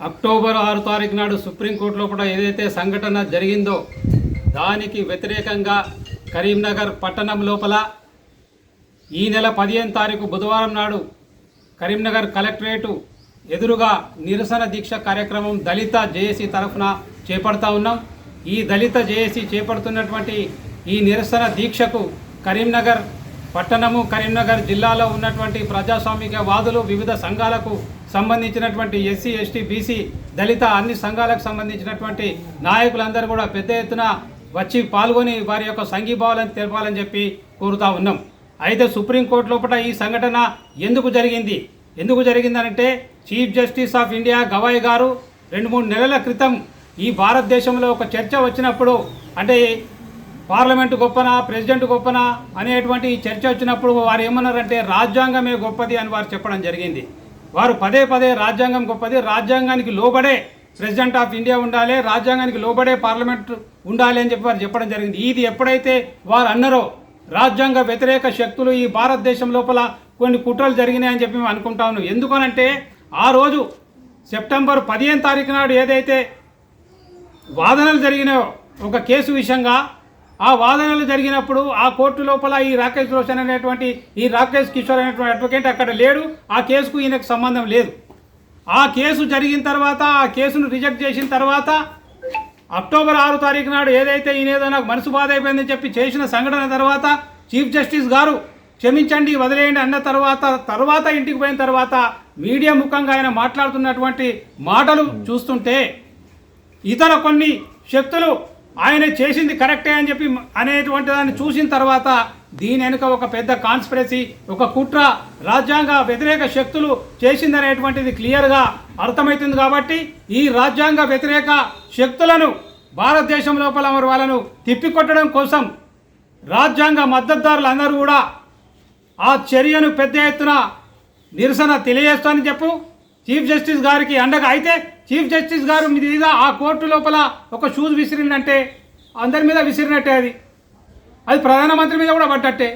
October ఆరు తారీఖు నాడు సుప్రీంకోర్టులో కూడా ఏదైతే సంఘటన జరిగిందో దానికి వ్యతిరేకంగా కరీంనగర్ పట్టణం లోపల ఈ నెల పదిహేను తారీఖు బుధవారం నాడు కరీంనగర్ కలెక్టరేటు ఎదురుగా నిరసన దీక్ష కార్యక్రమం దళిత జేఏసీ తరఫున చేపడతా ఉన్నాం. ఈ దళిత జేఏసీ చేపడుతున్నటువంటి ఈ నిరసన దీక్షకు కరీంనగర్ పట్టణము కరీంనగర్ జిల్లాలో ఉన్నటువంటి ప్రజాస్వామిక వాదులు వివిధ సంఘాలకు సంబంధించినటువంటి ఎస్సీ ఎస్టీ బీసీ దళిత అన్ని సంఘాలకు సంబంధించినటువంటి నాయకులందరూ కూడా పెద్ద ఎత్తున వచ్చి పాల్గొని వారి యొక్క సంఘీభావాలను తెలపాలని చెప్పి కోరుతా ఉన్నాం. అయితే సుప్రీంకోర్టు లోపల ఈ సంఘటన ఎందుకు జరిగింది? ఎందుకు జరిగిందనంటే chief justice of India Gavai గారు రెండు మూడు నెలల క్రితం ఈ భారతదేశంలో ఒక చర్చ వచ్చినప్పుడు అంటే పార్లమెంటు గొప్పనా ప్రెసిడెంట్ గొప్పనా అనేటువంటి ఈ చర్చ వచ్చినప్పుడు వారు ఏమన్నారంటే రాజ్యాంగమే గొప్పది అని వారు చెప్పడం జరిగింది. వారు పదే పదే రాజ్యాంగం గొప్పది. రాజ్యాంగానికి లోబడే ప్రెసిడెంట్ ఆఫ్ ఇండియా ఉండాలి రాజ్యాంగానికి లోబడే పార్లమెంట్ ఉండాలి అని చెప్పి వారు చెప్పడం జరిగింది. ఇది ఎప్పుడైతే వారు అన్నారో రాజ్యాంగ వ్యతిరేక శక్తులు ఈ భారతదేశం లోపల కొన్ని కుట్రలు జరిగినాయని చెప్పి మేము అనుకుంటా ఉన్నాం. ఎందుకనంటే ఆ రోజు సెప్టెంబర్ పదిహేను తారీఖు నాడు ఏదైతే వాదనలు జరిగినాయో ఒక కేసు విషయంగా ఆ వాదనలు జరిగినప్పుడు ఆ కోర్టు లోపల ఈ రాకేష్ రోషన్ అనేటువంటి ఈ రాకేష్ కిషోర్ అనేటువంటి అడ్వకేట్ అక్కడ లేడు. ఆ కేసుకు ఈయనకు సంబంధం లేదు. ఆ కేసు జరిగిన తర్వాత ఆ కేసును రిజెక్ట్ చేసిన తర్వాత అక్టోబర్ ఆరు తారీఖు నాడు ఏదైతే ఈయన ఏదో నాకు మనసు బాధ అయిపోయిందని చెప్పి చేసిన సంఘటన తర్వాత చీఫ్ జస్టిస్ గారు క్షమించండి వదిలేయండి అన్న తర్వాత తర్వాత ఇంటికి పోయిన తర్వాత మీడియా ముఖంగా ఆయన మాట్లాడుతున్నటువంటి మాటలు చూస్తుంటే ఇతర కొన్ని శక్తులు ఆయన చేసింది కరెక్టే అని చెప్పి అనేటువంటి దాన్ని చూసిన తర్వాత దీని వెనుక ఒక పెద్ద కాన్స్పిరసీ ఒక కుట్ర రాజ్యాంగ వ్యతిరేక శక్తులు చేసిందనేటువంటిది క్లియర్గా అర్థమవుతుంది కాబట్టి ఈ రాజ్యాంగ వ్యతిరేక శక్తులను భారతదేశం లోపల మరి వాళ్ళను తిప్పికొట్టడం కోసం రాజ్యాంగ మద్దతుదారులు అందరూ కూడా ఆ చర్యను పెద్ద ఎత్తున నిరసన తెలియజేస్తానని చెప్పు. చీఫ్ జస్టిస్ గారికి అండగా అయితే చీఫ్ జస్టిస్ గారు మీద ఆ కోర్టు లోపల ఒక షూజ్ విసిరిందంటే అందరి మీద విసిరినట్టే అది. అది ప్రధానమంత్రి మీద కూడా పట్టట్టే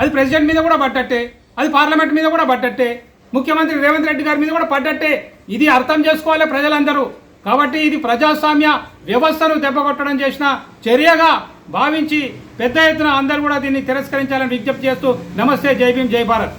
అది ప్రెసిడెంట్ మీద కూడా పట్టట్టే అది పార్లమెంట్ మీద కూడా పట్టట్టే ముఖ్యమంత్రి రేవంత్ రెడ్డి గారి మీద కూడా పడ్డట్టే. ఇది అర్థం చేసుకోవాలి ప్రజలందరూ. కాబట్టి ఇది ప్రజాస్వామ్య వ్యవస్థను దెబ్బకొట్టడం చేసిన చర్యగా భావించి పెద్ద ఎత్తున అందరూ కూడా దీన్ని తిరస్కరించాలని విజ్ఞప్తి చేస్తూ నమస్తే జై భీం జై భారత్.